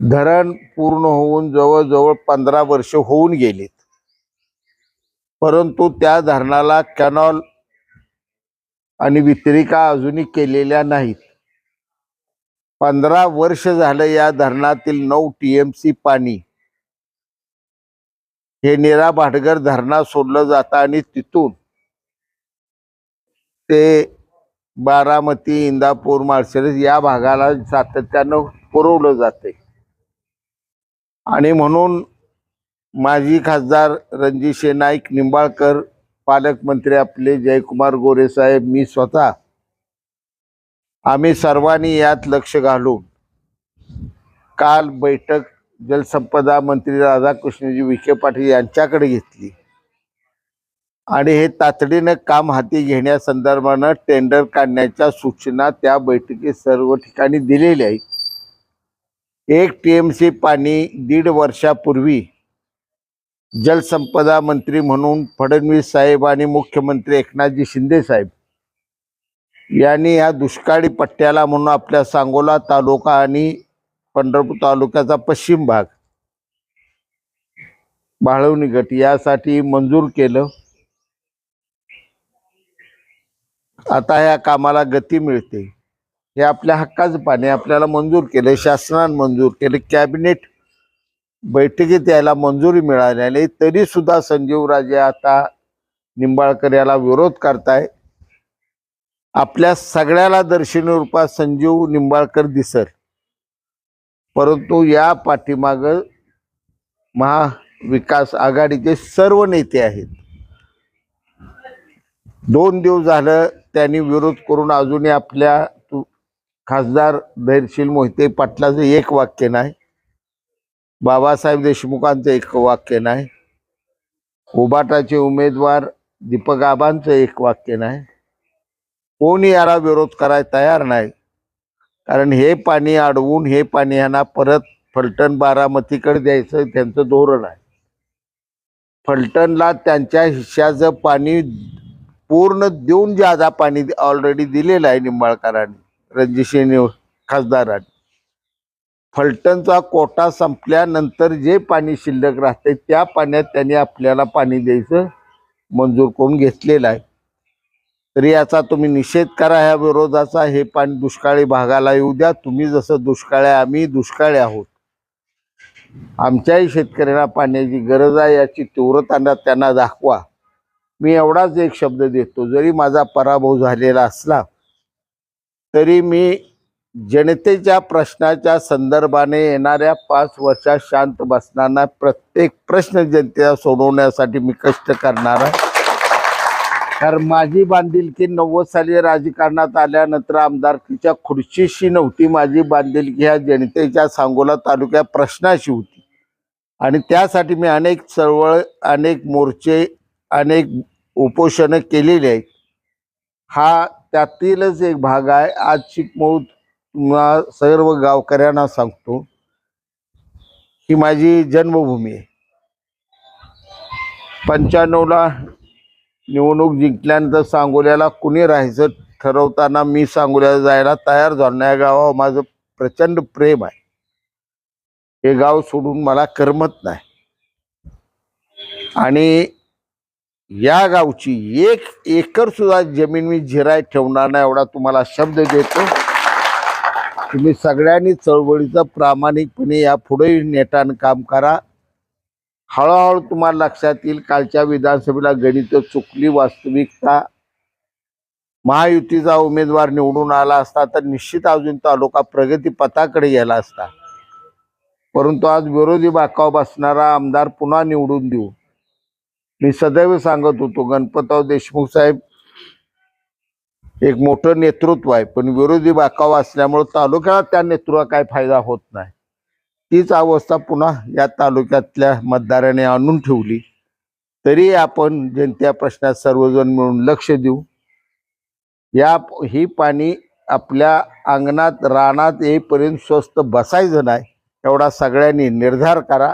धरण पूर्ण होऊन जवळजवळ पंधरा वर्ष होऊन गेलीत. परंतु त्या धरणाला कॅनॉल आणि वितरिका अजूनही केलेल्या नाहीत. पंधरा वर्ष झालं या धरणातील नऊ टी एम सी पाणी. हे नेरा भाटगर धरणात सोडलं जातं आणि तिथून ते बारामती इंदापूर माळशिरस या भागाला सातत्यानं पुरवलं जाते आणि म्हणून माजी खासदार रणजितशे नाईक निंबाळकर पालकमंत्री आपले जयकुमार गोरे साहेब मी स्वतः आम्ही सर्वांनी यात लक्ष घालून काल बैठक जलसंपदा मंत्री राधाकृष्णजी विखे पाटील यांच्याकडे घेतली. आणि हे तातडीनं काम हाती घेण्यासंदर्भानं टेंडर काढण्याच्या सूचना त्या बैठकीत सर्व ठिकाणी दिलेल्या आहेत. एक टी एम सी पाणी दीड वर्षापूर्वी जलसंपदा मंत्री म्हणून फडणवीस साहेब आणि मुख्यमंत्री एकनाथजी शिंदे साहेब यांनी या दुष्काळी पट्ट्याला म्हणून आपल्या सांगोला तालुका आणि पंढरपूर तालुक्याचा पश्चिम भाग बाळवणी गट यासाठी मंजूर केलं. आता या कामाला गती मिळते. हे आपल्या हक्काचं पाणी आपल्याला मंजूर केलं शासनानं मंजूर केलं कॅबिनेट बैठकीत यायला मंजुरी मिळाली तरी सुद्धा संजीवराजे आता निंबाळकर याला विरोध करताय. आपल्या सगळ्याला दर्शनी रूपात संजीव निंबाळकर दिसल. परंतु या पाठीमाग महाविकास आघाडीचे सर्व नेते आहेत. दोन दिवस झालं त्यांनी विरोध करून अजूनही आपल्या खासदार धैर्यशील मोहिते पाटलाचं एक वाक्य नाही. बाबासाहेब देशमुखांचं एक वाक्य नाही. उबाटाचे उमेदवार दीपक आबांचं एक वाक्य नाही. कोणी याला विरोध करायला तयार नाही. कारण हे पाणी अडवून हे पाणी यांना परत फलटण बारामतीकडे द्यायचं त्यांचं धोरण आहे. फलटणला त्यांच्या हिश्श्याचं पाणी पूर्ण देऊन ज्यादा पाणी ऑलरेडी दिलेलं आहे निंबाळकरांनी रणजितसिंह खासदारांनी फलटणचा कोटा संपल्यानंतर जे पाणी शिल्लक राहते त्या पाण्यात त्यांनी आपल्याला पाणी द्यायचं मंजूर करून घेतलेलं आहे. तरी याचा तुम्ही निषेध करा ह्या विरोधाचा हे पाणी दुष्काळी भागाला येऊ द्या. तुम्ही जसं दुष्काळ आहे आम्ही दुष्काळी आहोत. आमच्याही शेतकऱ्यांना पाण्याची गरज आहे याची तीव्रता त्यांना दाखवा. मी एवढाच एक शब्द देतो जरी माझा पराभव झालेला असला तरी मी जनतेच्या प्रश्नाच्या संदर्भाने येणाऱ्या पाच वर्षात शांत बसणारा प्रत्येक प्रश्न जनतेला सोडवण्यासाठी मी कष्ट करणार आहे. कारण माझी बांधिलकी नव्वद साली राजकारणात आल्यानंतर आमदारकीच्या खुर्चीशी नव्हती माझी बांधिलकी ह्या जनतेच्या सांगोला तालुक्या प्रश्नाशी होती. आणि त्यासाठी मी अनेक चळवळ अनेक मोर्चे अनेक उपोषणं केलेली आहेत. हा त्यातीलच एक भाग आहे. आज चिकमौत तुम्हा सर्व गावकऱ्यांना सांगतो. ही माझी जन्मभूमी आहे. पंच्याण्णवला निवडणूक जिंकल्यानंतर सांगोल्याला कुणी राहायचं ठरवताना मी सांगोल्याला जायला तयार झालो या गावावर माझं प्रचंड प्रेम आहे. हे गाव सोडून मला करमत नाही. आणि या गावची एक एकर सुद्धा जमीन मी झिराय ठेवणार नाही एवढा तुम्हाला शब्द देतो. तुम्ही सगळ्यांनी चळवळीचं प्रामाणिकपणे या पुढेही नेटान काम करा. हळूहळू तुम्हाला लक्षात येईल कालच्या विधानसभेला गणित चुकली वास्तविकता. महायुतीचा उमेदवार निवडून आला असता तर निश्चित अजून तालुका प्रगती पथाकडे गेला असता. परंतु आज विरोधी बाकाव बसणारा आमदार पुन्हा निवडून देऊ. मी सदैव सांगत होतो गणपतराव देशमुख साहेब एक मोठं नेतृत्व आहे पण विरोधी बाकाव असल्यामुळे तालुक्याला त्या नेतृत्वा काय फायदा होत नाही. तीच अवस्था पुन्हा या तालुक्यातल्या मतदाराने आणून ठेवली. तरी आपण जनतेच्या प्रश्नात सर्वजण मिळून लक्ष देऊ. या ही पाणी आपल्या अंगणात रानात येईपर्यंत स्वस्त बसायचं नाही एवढा सगळ्यांनी निर्धार करा.